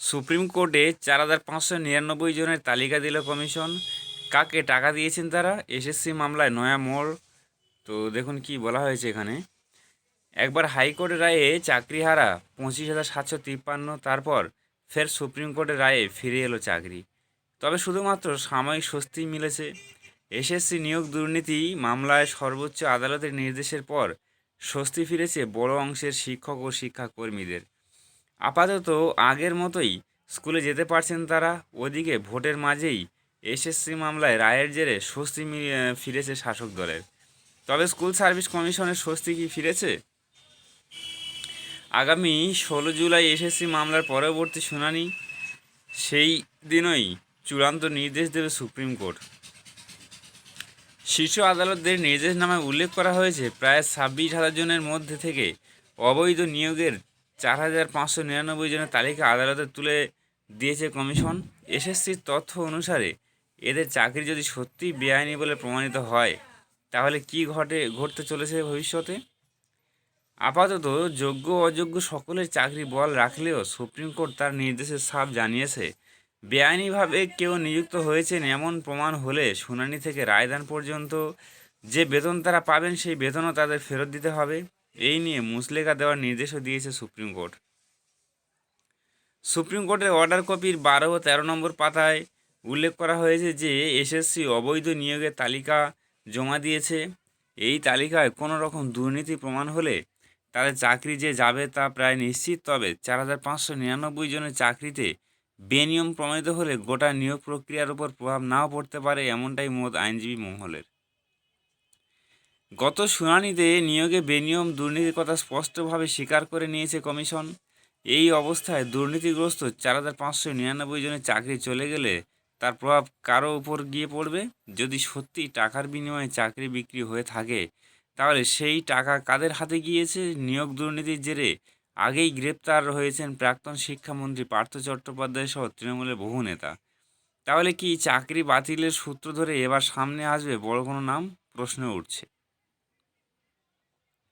Supreme কোর্টে চার হাজার পাঁচশো নিরানব্বই জনের তালিকা দিল কমিশন। কাকে টাকা দিয়েছেন তারা? এসএসসি মামলায় নয়া মোড়। তো দেখুন কি বলা হয়েছে এখানে। একবার হাইকোর্টের রায়ে চাকরিহারা পঁচিশ হাজার সাতশো তিপ্পান্ন, তারপর ফের সুপ্রিম কোর্টের রায়ে ফিরে এলো চাকরি। তবে শুধুমাত্র সাময়িক স্বস্তি মিলেছে। এসএসসি নিয়োগ দুর্নীতি মামলায় সর্বোচ্চ আদালতের নির্দেশের পর স্বস্তি ফিরেছে বড় অংশের শিক্ষক ও শিক্ষাকর্মীদের। আপাতত আগের মতোই স্কুলে যেতে পারছেন তারা, ওদিকে ভোটের মাঝেই এসএসসি মামলায় রায়ের জেরে স্বস্তি ফিরেছে শাসক দলের। তবে স্কুল সার্ভিস কমিশনের স্বস্তি কি ফিরেছে? আগামী ষোলো জুলাই এসএসসি মামলার পরবর্তী শুনানি, সেই দিনই চূড়ান্ত নির্দেশ দেবে সুপ্রিম কোর্ট। শীর্ষ আদালতদের নির্দেশনামায় উল্লেখ করা হয়েছে, প্রায় ছাব্বিশ হাজার জনের মধ্যে থেকে অবৈধ নিয়োগের চার হাজার পাঁচশো নিরানব্বই জনের তালিকা আদালতে তুলে দিয়েছে কমিশন। এসএসসির তথ্য অনুসারে এদের চাকরি যদি সত্যিই বেআইনি বলে প্রমাণিত হয়, তাহলে কি ঘটে, ঘটতে চলেছে ভবিষ্যতে? আপাতত যোগ্য অযোগ্য সকলের চাকরি বল রাখলেও সুপ্রিম কোর্ট তার নির্দেশের সাপ জানিয়েছে, বেআইনিভাবে কেউ নিযুক্ত হয়েছেন এমন প্রমাণ হলে শুনানি থেকে রায়দান পর্যন্ত যে বেতন তারা পাবেন সেই বেতনও তাদের ফেরত দিতে হবে। এই নিয়ে মুসলেখা দেওয়ার নির্দেশও দিয়েছে সুপ্রিম কোর্ট। সুপ্রিম কোর্টের অর্ডার কপির বারো ও তেরো নম্বর পাতায় উল্লেখ করা হয়েছে যে, এসএসসি অবৈধ নিয়োগের তালিকা জমা দিয়েছে। এই তালিকায় কোনো রকম দুর্নীতি প্রমাণ হলে তাদের চাকরি যে যাবে তা প্রায় নিশ্চিত, তবে চার হাজার পাঁচশো নিরানব্বই জনের চাকরিতে বেনিয়ম প্রমাণিত হলে গোটা নিয়োগ প্রক্রিয়ার উপর প্রভাব নাও পড়তে পারে, এমনটাই মত আইনজীবী মহলের। গত শুনানিতে নিয়োগে বেনিয়ম দুর্নীতির কথা স্পষ্টভাবে স্বীকার করে নিয়েছে কমিশন। এই অবস্থায় দুর্নীতিগ্রস্ত চার হাজার পাঁচশো নিরানব্বই জনের চাকরি চলে গেলে তার প্রভাব কারও উপর গিয়ে পড়বে? যদি সত্যি টাকার বিনিময়ে চাকরি বিক্রি হয়ে থাকে, তাহলে সেই টাকা কাদের হাতে গিয়েছে? নিয়োগ দুর্নীতির জেরে আগেই গ্রেপ্তার হয়েছেন প্রাক্তন শিক্ষামন্ত্রী পার্থ চট্টোপাধ্যায় সহ তৃণমূলের বহু নেতা। তাহলে কি চাকরি বাতিলের সূত্র ধরে এবার সামনে আসবে বড় কোনো নাম? প্রশ্ন উঠছে।